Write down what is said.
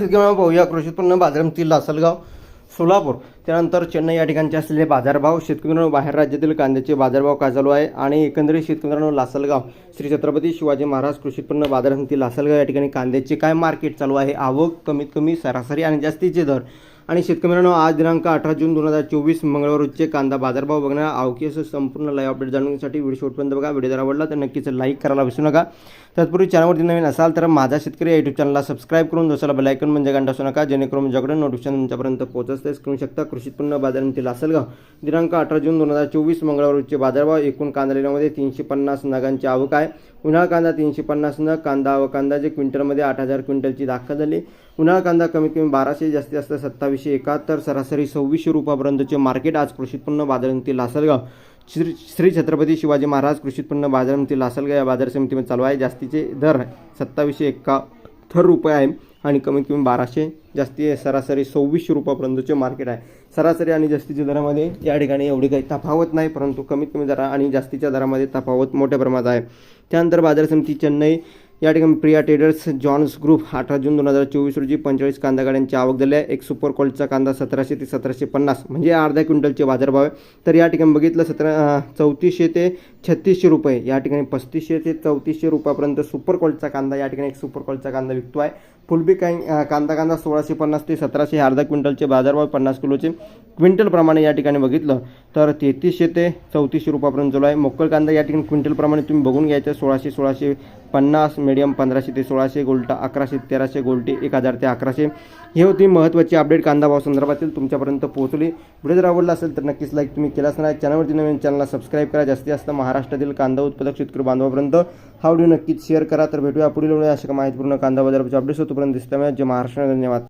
किंवा पाहूया. कृषी उत्पन्न बाजारातील लासलगाव सोलापूर. त्यानंतर चेन्नई या ठिकाणचे असलेले बाजारभाव शेतकऱ्यांना बाहेर राज्यातील कांद्याचे बाजारभाव काय चालू आहे. आणि एकंदरीत शेतकऱ्यांना लासलगाव. श्री छत्रपती शिवाजी महाराज कृषी उत्पन्न बाजार समिती लासलगाव या ठिकाणी कांद्याचे काय मार्केट चालू आहे? आवक कमीत कमी सरासरी आणि जास्तीचे दर आणि शेतकऱ्यांना आज दिनांक अठरा जून दोन हजार चोवीस मंगळवार रोजचे कांदा बाजारभाव बघणार. आवकी असं संपूर्ण लाईव्ह अपडेट जाणून घेण्यासाठी व्हिडिओ शेवटपर्यंत बघा. व्हिडिओ जर आवडला तर नक्कीच लाईक करायला विसरू नका. तत्पूर्वी चॅनलवरती नवीन असाल तर माझा शेतकरी या यूट्यूब चॅनलला सबस्क्राईब करून दुसरा बेलायकन म्हणजे घंटा असू नका. जेणेकरून माझ्याकडे नोटिफिकेशन तुमच्यापर्यंत पोहोचतेच करू शकता कृषी उत्पन्न बाजारातील असेल लासलगाव. दिनांक अठरा जून दोन हजार चोवीस मंगळवार रोजचे बाजारभाव एकूण कांदा लिलामध्ये तीनशे पन्नास नगांची आवक आहे. उन्हाळा कांदा तीनशे पन्नास नग कांदा व कांदा जे क्विंटलमध्ये आठ हजार क्विंटलची दाखल झाली. उन्हाळा कांदा कमीत कमी बाराशे जास्तीत जास्त सत्तावीस सत्तावीसशे एकाहत्तर सरासरी सव्वीसशे रुपयापर्यंतचे मार्केट आज कृषी उत्पन्न लासलगाव. श्री श्री छत्रपती शिवाजी महाराज कृषी उत्पन्न बाजार लासलगाव या बाजार समितीमध्ये चालू आहे. जास्तीचे दर सत्तावीसशे एकाहत्तर रुपये आहे आणि कमीत कमी बाराशे जास्ती सरासरी सव्वीसशे रुपयापर्यंतचे मार्केट आहे. सरासरी आणि जास्तीच्या दरामध्ये या ठिकाणी एवढी काही तफावत नाही परंतु कमीत कमी दरा आणि जास्तीच्या दरामध्ये तफावत मोठ्या प्रमाणात आहे. त्यानंतर बाजार समिती चेन्नई या ठिकाणी प्रिया ट्रेडर्स जॉन्स ग्रुप अठरा जून दोन हजार चोवीस रोजी पंचेचाळीस कांदा गाड्यांची आवक झाली आहे. एक सुपर क्वालिटीचा कांदा सतराशे ते सतराशे पन्नास म्हणजे अर्ध्या क्विंटलचे बाजारभाव आहे. तर या ठिकाणी बघितलं सतरा चौतीसशे ते छत्तीसशे रुपये या ठिकाणी पस्तीसशे ते चौतीसशे रुपयापर्यंत सुपर क्वालिटीचा कांदा या ठिकाणी एक सुपर क्वालिटीचा कांदा विकतो आहे. फुलबी काही कांदा कांदा सोळाशे पन्नास ते सतराशे अर्धा क्विंटलचे बाजारभाव पन्नास किलोचे. क्विंटलप्रमाणे या ठिकाणी बघितलं तर तेहतीसशे ते चौतीसशे रुपयापर्यंत चालू आहे. मोकळ कांदा या ठिकाणी क्विंटलप्रमाणे तुम्ही बघून घ्यायचं सोळाशे सोळाशे पन्नास मिडियम पंधराशे ते सोळाशे गोल्टा अकराशे तेराशे गोल्टी एक हजार ते अकराशे. हे होती महत्त्वाची अपडेट कांदा भाव संदर्भातील तुमच्यापर्यंत पोहोचली. व्हिडिओ जर आवडला असेल तर नक्कीच लाईक तुम्ही केलाच नाही. चॅनलवरती नवीन चॅनलला सबस्क्राईब करा. जास्तीत जास्त महाराष्ट्रातील कांदा उत्पादक शेतकरी बांधवापर्यंत हा व्हिडिओ नक्कीच शेअर करा. तर भेटूया पुढील व्हिडिओ अशा माहितीपूर्ण कांदा बाजाराचे अपडेट्स होतोपर्यंत दिसतं जे महाराष्ट्र. धन्यवाद.